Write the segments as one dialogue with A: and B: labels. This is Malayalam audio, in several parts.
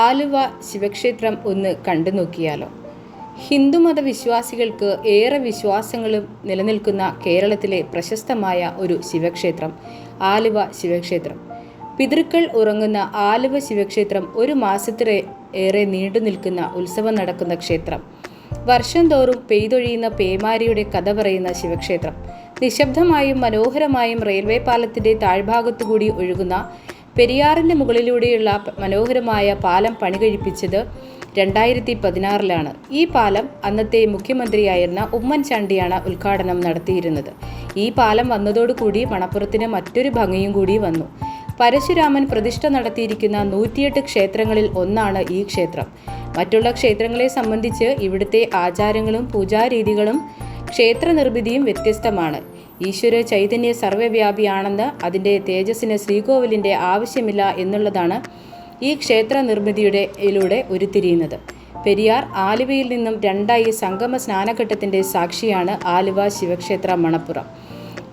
A: ആലുവ ശിവക്ഷേത്രം ഒന്ന് കണ്ടു നോക്കിയാലോ ഹിന്ദുമത വിശ്വാസികൾക്ക് ഏറെ വിശ്വാസങ്ങളും നിലനിൽക്കുന്ന കേരളത്തിലെ പ്രശസ്തമായ ഒരു ശിവക്ഷേത്രം ആലുവ ശിവക്ഷേത്രം. പിതൃക്കൾ ഉറങ്ങുന്ന ആലുവ ശിവക്ഷേത്രം ഒരു മാസത്തിലെ ഏറെ നീണ്ടു നിൽക്കുന്ന ഉത്സവം നടക്കുന്ന ക്ഷേത്രം. വർഷം തോറും പെയ്തൊഴിയുന്ന പേമാരിയുടെ കഥ പറയുന്ന ശിവക്ഷേത്രം. നിശബ്ദമായും മനോഹരമായും റെയിൽവേ പാലത്തിന്റെ താഴ്ഭാഗത്തുകൂടി ഒഴുകുന്ന പെരിയാറിന്റെ മുകളിലൂടെയുള്ള മനോഹരമായ പാലം പണി കഴിപ്പിച്ചത് രണ്ടായിരത്തി പതിനാറിലാണ് ഈ പാലം അന്നത്തെ മുഖ്യമന്ത്രിയായിരുന്ന ഉമ്മൻചാണ്ടിയാണ് ഉദ്ഘാടനം നടത്തിയിരുന്നത്. ഈ പാലം വന്നതോടുകൂടി മണപ്പുറത്തിന് മറ്റൊരു ഭംഗിയും കൂടി വന്നു. പരശുരാമൻ പ്രതിഷ്ഠ നടത്തിയിരിക്കുന്ന നൂറ്റിയെട്ട് ക്ഷേത്രങ്ങളിൽ ഒന്നാണ് ഈ ക്ഷേത്രം. മറ്റുള്ള ക്ഷേത്രങ്ങളെ സംബന്ധിച്ച് ഇവിടുത്തെ ആചാരങ്ങളും പൂജാരീതികളും ക്ഷേത്ര നിർമ്മിതിയും വ്യത്യസ്തമാണ്. ഈശ്വര ചൈതന്യ സർവവ്യാപിയാണെന്ന് അതിന്റെ തേജസ്സിന് ശ്രീകോവിലിന്റെ ആവശ്യമില്ല എന്നുള്ളതാണ് ഈ ക്ഷേത്ര നിർമ്മിതിയുടെ യിലൂടെ ഉരുത്തിരിയുന്നത്. പെരിയാർ ആലുവയിൽ നിന്നും രണ്ടായി സംഗമ സ്നാനഘട്ടത്തിന്റെ സാക്ഷിയാണ് ആലുവ ശിവക്ഷേത്ര മണപ്പുറം.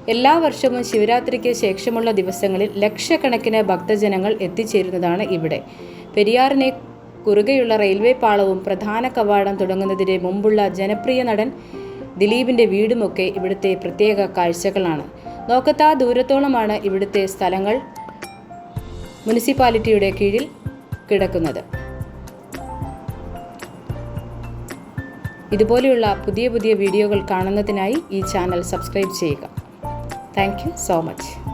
A: എല്ലാ വർഷവും ശിവരാത്രിക്ക് ശേഷമുള്ള ദിവസങ്ങളിൽ ലക്ഷക്കണക്കിന് ഭക്തജനങ്ങൾ എത്തിച്ചേരുന്നതാണ് ഇവിടെ. പെരിയാറിനെ കുറുകെയുള്ള റെയിൽവേ പാളവും പ്രധാന കവാടം തുടങ്ങുന്നതിന് മുമ്പുള്ള ജനപ്രിയ നടൻ ദിലീപിന്റെ വീടുമൊക്കെ ഇവിടുത്തെ പ്രത്യേക കാഴ്ചകളാണ്. നോക്കത്താ ദൂരത്തോളമാണ് ഇവിടുത്തെ സ്ഥലങ്ങൾ. മുനിസിപ്പാലിറ്റിയുടെ കീഴിൽ കിടക്കുന്നത്. ഇതുപോലെയുള്ള പുതിയ പുതിയ വീഡിയോകൾ കാണുന്നതിനായി ഈ ചാനൽ സബ്സ്ക്രൈബ് ചെയ്യുക. Thank so much.